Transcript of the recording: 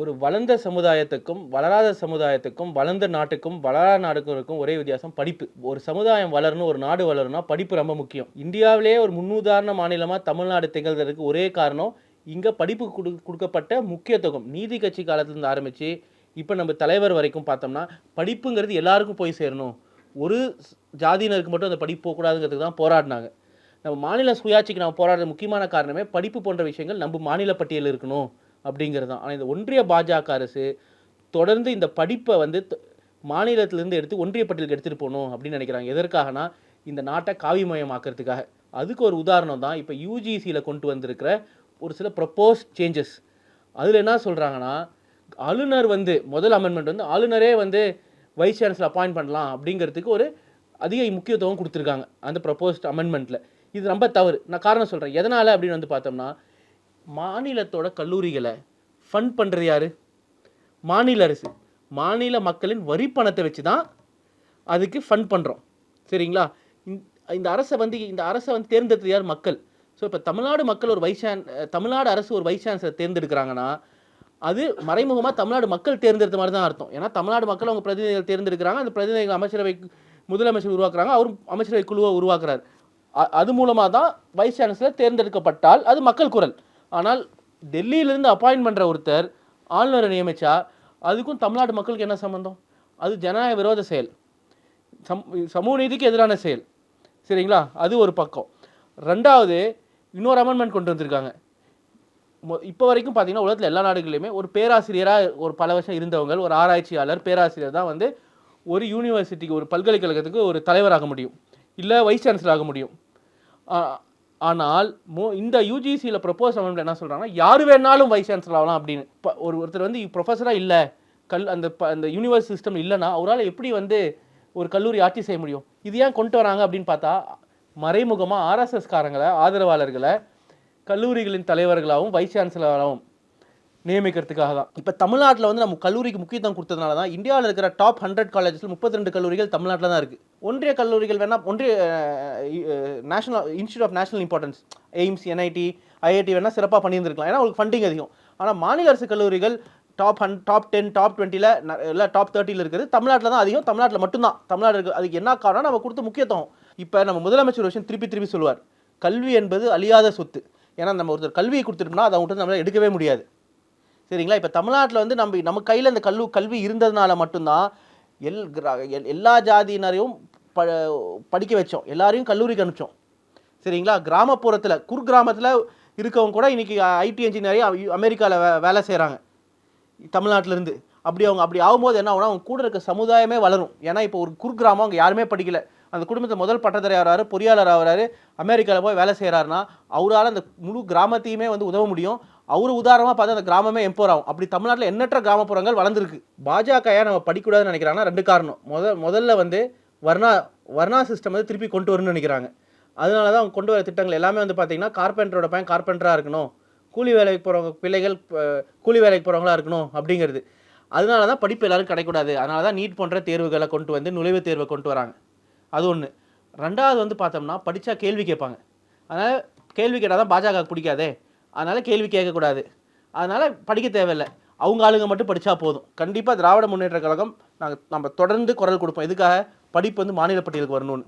ஒரு வளர்ந்த சமுதாயத்துக்கும் வளராத சமுதாயத்துக்கும் வளர்ந்த நாட்டுக்கும் வளராத நாட்டுக்கும் இருக்கும் ஒரே வித்தியாசம் படிப்பு. ஒரு சமுதாயம் வளரணும் ஒரு நாடு வளரணும்னா படிப்பு ரொம்ப முக்கியம். இந்தியாவிலே ஒரு முன்னுதாரண மாநிலமாக தமிழ்நாடு திகழ்கிறதுக்கு ஒரே காரணம் இங்கே படிப்பு கொடு கொடுக்கப்பட்ட முக்கியத்துவம். நீதி கட்சி காலத்துலேருந்து ஆரம்பித்து இப்போ நம்ம தலைவர் வரைக்கும் பார்த்தோம்னா படிப்புங்கிறது எல்லாருக்கும் போய் சேரணும். ஒரு ஜாதியினருக்கு மட்டும் அந்த படிப்பு போகக்கூடாதுங்கிறதுக்கு தான் போராடினாங்க. நம்ம மாநில சுயாட்சிக்கு நம்ம போராடுற முக்கியமான காரணமே படிப்பு போன்ற விஷயங்கள் நம்ம மாநில பட்டியலில் இருக்கணும். அப்படிங்கிறது தான். ஆனால் இந்த ஒன்றிய பாஜக அரசு தொடர்ந்து இந்த படிப்பை வந்து மாநிலத்திலேருந்து எடுத்து ஒன்றிய பட்டியலுக்கு எடுத்துகிட்டு போகணும் அப்படின்னு நினைக்கிறாங்க. எதற்காகனா இந்த நாட்டை காவிமயமாக்கிறதுக்காக. அதுக்கு ஒரு உதாரணம் தான் இப்போ யூஜிசியில் கொண்டு வந்திருக்கிற ஒரு சில ப்ரப்போஸ் சேஞ்சஸ் அதில் என்ன சொல்கிறாங்கன்னா ஆளுநர் வந்து முதல் அமெண்ட்மெண்ட் வந்து ஆளுநரே வந்து வைஸ் சான்சலர் அப்பாயிண்ட் பண்ணலாம் அப்படிங்கிறதுக்கு ஒரு அதிக முக்கியத்துவம் கொடுத்துருக்காங்க அந்த ப்ரப்போஸ்ட் அமெண்ட்மெண்ட்டில் இது ரொம்ப தவறு. நான் காரணம் சொல்கிறேன் எதனால் அப்படின்னு வந்து பார்த்தோம்னா மாநிலத்தோட கல்லூரிகளை ஃபண்ட் பண்ணுறது யார்? மாநில அரசு. மாநில மக்களின் வரி பணத்தை வச்சு தான் அதுக்கு ஃபண்ட் பண்ணுறோம் சரிங்களா? இந்த- இந்த அரசை வந்து இந்த அரசை வந்து தேர்ந்தெடுத்தது யார்? மக்கள். ஸோ இப்போ தமிழ்நாடு மக்கள் ஒரு வைஸ் தமிழ்நாடு அரசு ஒரு வைஸ் சான்சலர் தேர்ந்தெடுக்கிறாங்கன்னா அது மறைமுகமாக தமிழ்நாடு மக்கள் தேர்ந்தெடுத்த மாதிரி தான் அர்த்தம். ஏன்னா தமிழ்நாடு மக்கள் அவங்க பிரதிநிதிகள் தேர்ந்தெடுக்கிறாங்க அந்த பிரதிநிதிகள் அமைச்சரவை முதலமைச்சர் உருவாக்குறாங்க அவரும் அமைச்சரவை குழுவை உருவாக்குறாரு. அது மூலமாக தான் வைஸ் சான்சலர் தேர்ந்தெடுக்கப்பட்டால் அது மக்கள் குரல். ஆனால் டெல்லியிலேருந்து அப்பாயின்ட் பண்ணுற ஒருத்தர் ஆளுநரை நியமித்தா அதுக்கும் தமிழ்நாட்டு மக்களுக்கு என்ன சம்மந்தம் அது ஜனநாயக விரோத செயல். சம் சமூக நீதிக்கு எதிரான செயல். சரிங்களா? அது ஒரு பக்கம். ரெண்டாவது இன்னொரு அமெண்ட்மெண்ட் கொண்டு வந்திருக்காங்க. இப்போ வரைக்கும் பார்த்தீங்கன்னா உலகத்தில் எல்லா நாடுகளையுமே ஒரு பேராசிரியராக ஒரு பல வருஷம் இருந்தவங்க ஒரு ஆராய்ச்சியாளர் பேராசிரியர் தான் வந்து ஒரு யூனிவர்சிட்டிக்கு ஒரு பல்கலைக்கழகத்துக்கு ஒரு தலைவராக முடியும். இல்லை வைஸ் சான்சலர் ஆக முடியும். ஆனால் மோ இந்த யூஜிசியில் ப்ரப்போஸ் அமெண்ட்மெண்ட் என்ன சொல்கிறாங்கன்னா யார் வேணாலும் வைஸ் சான்சலர் ஆகலாம் அப்படின்னு. இப்போ ஒரு ஒருத்தர் வந்து ப்ரொஃபஸராக இல்லை கல் அந்த அந்த யூனிவர்ஸ் சிஸ்டம் இல்லைன்னா அவரால் எப்படி வந்து ஒரு கல்லூரி ஆட்சி செய்ய முடியும்? இது ஏன் கொண்டு வராங்க அப்படின்னு பார்த்தா மறைமுகமாக ஆர்எஸ்எஸ் காரங்களை ஆதரவாளர்களை கல்லூரிகளின் தலைவர்களாகவும் வைஸ் சான்சலராகவும் நியமிக்கிறதுக்காக தான். இப்போ தமிழ்நாட்டில் வந்து நம்ம கல்லூரிக்கு முக்கியத்துவம் கொடுத்ததுனால தான் இந்தியாவில் இருக்கிற டாப் ஹண்ட்ரட் காலேஜஸில் முப்பத்தி ரெண்டு கல்லூரிகள் தமிழ்நாட்டில் தான் இருக்குது ஒன்றிய கல்லூரிகள் வேணால் ஒன்றிய national institute of national importance AIIMS NIT IIT வேணால் சிறப்பாக பண்ணியிருந்திருக்கலாம். ஏன்னா உங்களுக்கு ஃபண்டிங் அதிகம். ஆனால் மாநில அரசு கல்லூரிகள் டாப் ஹன் டாப் டென் டாப் டுவெண்ட்டியில் இல்லை டாப் தேர்ட்டியில் இருக்குது தமிழ்நாட்டில் தான் அதிகம். தமிழ்நாட்டில் மட்டும்தான். தமிழ்நாடு இருக்குது அதுக்கு என்ன காரணம் நம்ம கொடுத்த முக்கியத்துவம். இப்போ நம்ம முதலமைச்சர் விஷயம் திருப்பி திருப்பி சொல்லுவார். கல்வி என்பது அழியாத சொத்து. ஏன்னா நம்ம ஒருத்தர் கல்வியை கொடுத்துட்டோம்னா அதை அவங்ககிட்ட நம்மளால் எடுக்கவே முடியாது. சரிங்களா? இப்போ தமிழ்நாட்டில் வந்து நம்ம நம்ம கையில் இந்த கல்வி கல்வி இருந்ததுனால மட்டும்தான் எல் கிரா- எல்- எல்லா ஜாதியினரையும் ப படிக்க வச்சோம். எல்லாரையும் கல்லூரிக்கு அனுப்பிச்சோம். சரிங்களா? கிராமப்புறத்தில் குர்கிராமத்தில் இருக்கவங்க கூட இன்றைக்கி ஐடி இன்ஜினியரிங் அமெரிக்காவில் வே வேலை செய்கிறாங்க தமிழ்நாட்டிலேருந்து அப்படி அவங்க அப்படி ஆகும்போது என்ன ஆகும்னா அவங்க கூட இருக்க சமுதாயமே வளரும். ஏன்னா இப்போ ஒரு குர்கிராமம் அவங்க யாருமே படிக்கல. அந்த குடும்பத்தில் முதல் பட்டதாரி ஆகிறாரு பொறியாளர் ஆகிறாரு அமெரிக்காவில் போய் வேலை செய்கிறாருன்னா அவரால் அந்த முழு கிராமத்தையுமே வந்து உதவ முடியும். அவர் உதாரணமாக பார்த்து அந்த கிராமமே எம்போர் ஆகும். அப்படி தமிழ்நாட்டில் எண்ணற்ற கிராமப்புறங்கள் வளர்ந்துருக்கு. பாஜக ஏன் நம்ம படிக்கக்கூடாதுன்னு நினைக்கிறாங்கன்னா ரெண்டு காரணம். முத முதல்ல வந்து வர்ணா வர்ணா சிஸ்டம் வந்து திருப்பி கொண்டு வரணும்னு நினைக்கிறாங்க. அதனால தான் அவங்க கொண்டு வர திட்டங்கள் எல்லாமே வந்து பார்த்தீங்கன்னா கார்பெண்டரோட பையன் கார்பெண்டராக இருக்கணும். கூலி வேலைக்கு போகிறவங்க பிள்ளைகள் கூலி வேலைக்கு போகிறவங்களா இருக்கணும் அப்படிங்கிறது. அதனால தான் படிப்பு எல்லாரும் கிடைக்கூடாது அதனால தான் நீட் போன்ற தேர்வுகளை கொண்டு வந்து நுழைவுத் தேர்வை கொண்டு வராங்க. அது ஒன்று ரெண்டாவது வந்து பார்த்தோம்னா படித்தா கேள்வி கேட்பாங்க. அதனால் கேள்வி கேட்டால் தான் பாஜக பிடிக்காதே. அதனால் கேள்வி கேட்கக்கூடாது. அதனால் படிக்க தேவையில்லை. அவங்க ஆளுங்க மட்டும் படித்தா போதும். கண்டிப்பாக திராவிட முன்னேற்ற கழகம் நாங்கள் நம்ம தொடர்ந்து குரல் கொடுப்போம். இதுக்காக படிப்பு வந்து மாநில பட்டியலுக்கு வரணும்னு.